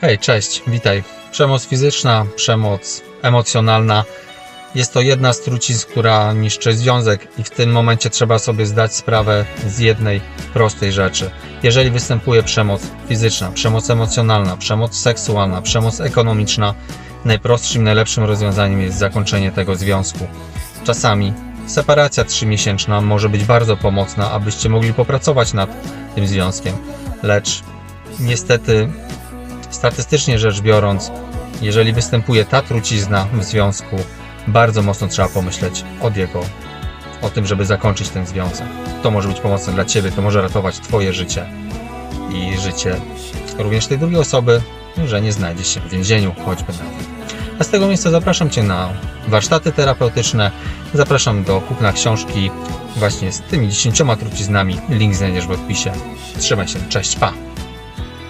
Hej, cześć, witaj. Przemoc fizyczna, przemoc emocjonalna. Jest to jedna z trucizn, która niszczy związek, i w tym momencie trzeba sobie zdać sprawę z jednej prostej rzeczy. Jeżeli występuje przemoc fizyczna, przemoc emocjonalna, przemoc seksualna, przemoc ekonomiczna, najprostszym, najlepszym rozwiązaniem jest zakończenie tego związku. Czasami separacja trzymiesięczna może być bardzo pomocna, abyście mogli popracować nad tym związkiem, lecz niestety statystycznie rzecz biorąc, jeżeli występuje ta trucizna w związku, bardzo mocno trzeba pomyśleć od jego, o tym, żeby zakończyć ten związek. To może być pomocne dla Ciebie, to może ratować Twoje życie i życie również tej drugiej osoby, że nie znajdziesz się w więzieniu, choćby nawet. A z tego miejsca zapraszam Cię na warsztaty terapeutyczne, zapraszam do kupna książki właśnie z tymi 10 truciznami. Link znajdziesz w opisie. Trzymaj się, cześć, pa!